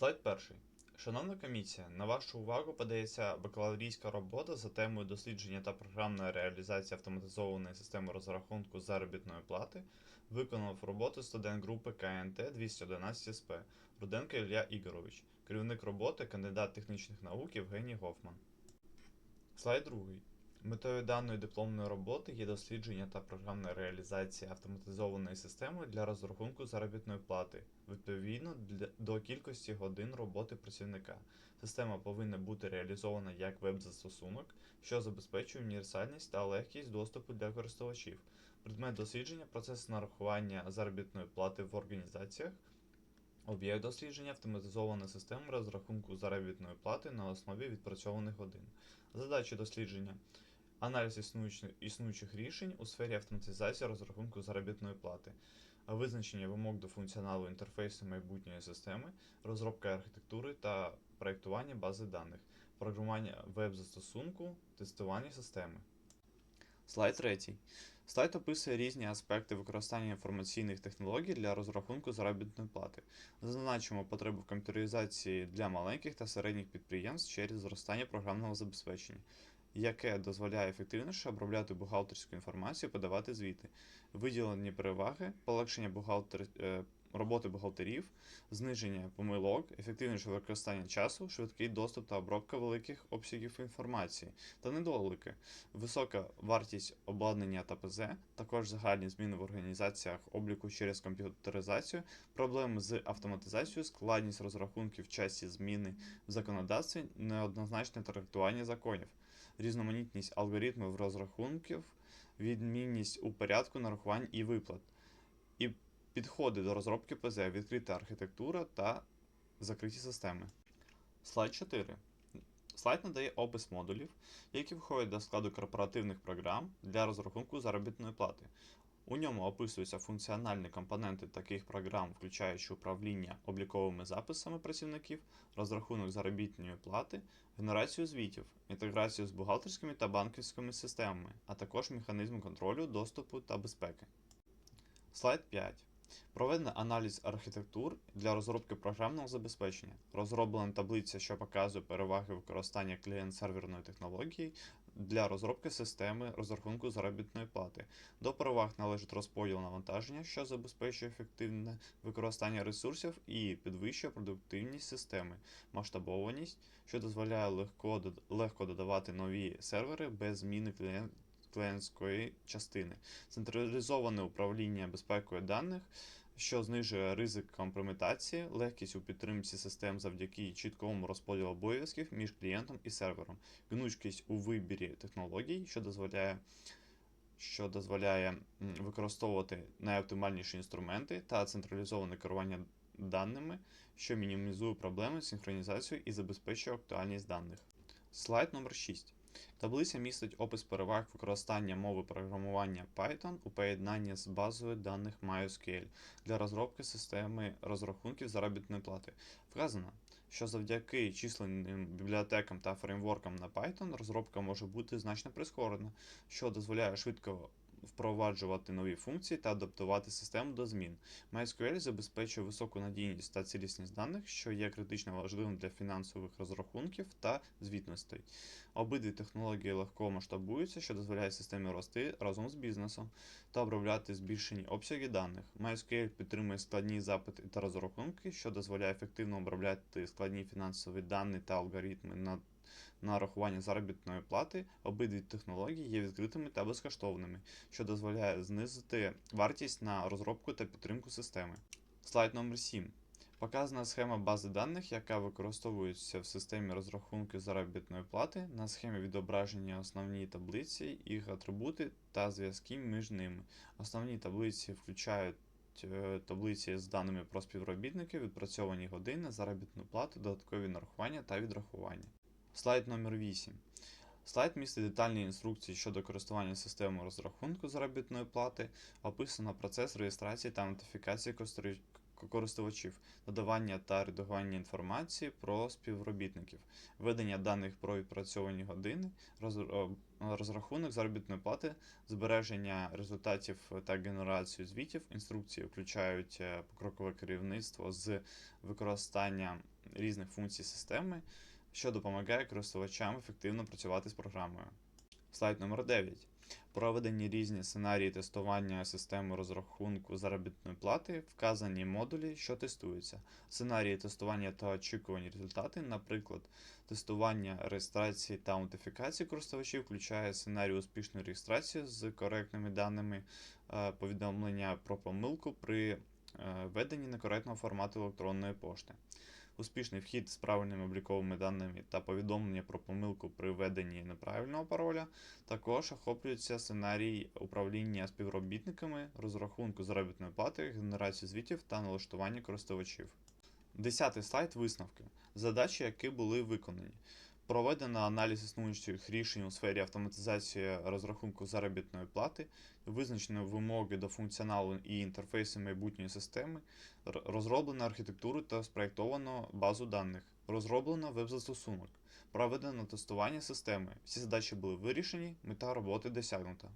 Слайд перший. Шановна комісія, на вашу увагу подається бакалаврійська робота за темою дослідження та програмної реалізації автоматизованої системи розрахунку заробітної плати. Виконав роботу студент групи КНТ 211 СП Руденко Ілля Ігорович, керівник роботи, кандидат технічних наук Євгеній Гофман. Слайд другий. Метою даної дипломної роботи є дослідження та програмна реалізація автоматизованої системи для розрахунку заробітної плати відповідно до кількості годин роботи працівника. Система повинна бути реалізована як веб-застосунок, що забезпечує універсальність та легкість доступу для користувачів. Предмет дослідження процес нарахування заробітної плати в організаціях. Об'єкт дослідження автоматизована система розрахунку заробітної плати на основі відпрацьованих годин. Задачі дослідження аналіз існуючих, рішень у сфері автоматизації розрахунку заробітної плати, визначення вимог до функціоналу інтерфейсу майбутньої системи, розробка архітектури та проєктування бази даних, програмування веб-застосунку, тестування системи. Слайд третій. Слайд описує різні аспекти використання інформаційних технологій для розрахунку заробітної плати. Зазначимо потребу в комп'ютеризації для маленьких та середніх підприємств через зростання програмного забезпечення, яке дозволяє ефективніше обробляти бухгалтерську інформацію, подавати звіти, виділені переваги, полегшення бухгалтер... е, роботи бухгалтерів, зниження помилок, ефективніше використання часу, швидкий доступ та обробка великих обсягів інформації та недоліки, висока вартість обладнання та ПЗ, також загальні зміни в організаціях обліку через комп'ютеризацію, проблеми з автоматизацією, складність розрахунків в часі зміни в законодавстві, неоднозначне трактування законів, різноманітність алгоритмів розрахунків, відмінність у порядку нарахувань і виплат, і підходи до розробки ПЗ, відкрита архітектура та закриті системи. Слайд 4. Слайд надає опис модулів, які входять до складу корпоративних програм для розрахунку заробітної плати. У ньому описуються функціональні компоненти таких програм, включаючи управління обліковими записами працівників, розрахунок заробітної плати, генерацію звітів, інтеграцію з бухгалтерськими та банківськими системами, а також механізм контролю, доступу та безпеки. Слайд 5. Проведено аналіз архітектур для розробки програмного забезпечення. Розроблена таблиця, що показує переваги використання клієнт-серверної технології для розробки системи розрахунку заробітної плати. До переваг належить розподіл навантаження, що забезпечує ефективне використання ресурсів і підвищує продуктивність системи, масштабованість, що дозволяє легко, легко додавати нові сервери без зміни клієнт клієнтської частини, централізоване управління безпекою даних, що знижує ризик компрометації, легкість у підтримці систем завдяки чіткому розподілу обов'язків між клієнтом і сервером, гнучкість у вибірі технологій, що дозволяє. Що дозволяє використовувати найоптимальніші інструменти та централізоване керування даними, що мінімізує проблеми з синхронізацією і забезпечує актуальність даних. Слайд номер 6. Таблиця містить опис переваг використання мови програмування Python у поєднанні з базою даних MySQL для розробки системи розрахунків заробітної плати. Вказано, що завдяки численним бібліотекам та фреймворкам на Python розробка може бути значно прискорена, що дозволяє швидко впроваджувати нові функції та адаптувати систему до змін. MySQL забезпечує високу надійність та цілісність даних, що є критично важливим для фінансових розрахунків та звітностей. Обидві технології легко масштабуються, що дозволяє системі рости разом з бізнесом та обробляти збільшені обсяги даних. MySQL підтримує складні запити та розрахунки, що дозволяє ефективно обробляти складні фінансові дані та алгоритми на на рахування заробітної плати обидві технології є відкритими та безкоштовними, що дозволяє знизити вартість на розробку та підтримку системи. Слайд номер 7. Показана схема бази даних, яка використовується в системі розрахунку заробітної плати. На схемі відображені основні таблиці, їх атрибути та зв'язки між ними. Основні таблиці включають е, таблиці з даними про співробітників, відпрацьовані години, заробітну плату, додаткові нарахування та відрахування. Слайд номер 8. Слайд містить детальні інструкції щодо користування системою розрахунку заробітної плати, описано процес реєстрації та нотифікації користувачів, додавання та редагування інформації про співробітників, ведення даних про відпрацьовані години, розрахунок заробітної плати, збереження результатів та генерацію звітів. Інструкції включають е, покрокове керівництво з використання різних функцій системи, що допомагає користувачам ефективно працювати з програмою. Слайд номер 9. Проведені різні сценарії тестування системи розрахунку заробітної плати, вказані модулі, що тестуються. Сценарії тестування та очікувані результати, наприклад, тестування реєстрації та аутентифікації користувачів включає сценарій успішної реєстрації з коректними даними, е, повідомлення про помилку при е, введенні некоректного формату електронної пошти. Успішний вхід з правильними обліковими даними та повідомлення про помилку при введенні неправильного пароля. Також охоплюється сценарій управління співробітниками, розрахунку заробітної плати, генерацію звітів та налаштування користувачів. Десятий слайд висновки. Задачі, які були виконані. Проведено аналіз існуючих рішень у сфері автоматизації розрахунку заробітної плати, визначено вимоги до функціоналу і інтерфейсу майбутньої системи, розроблено архітектуру та спроєктовано базу даних, розроблено веб-застосунок, проведено тестування системи. Всі задачі були вирішені, мета роботи досягнута.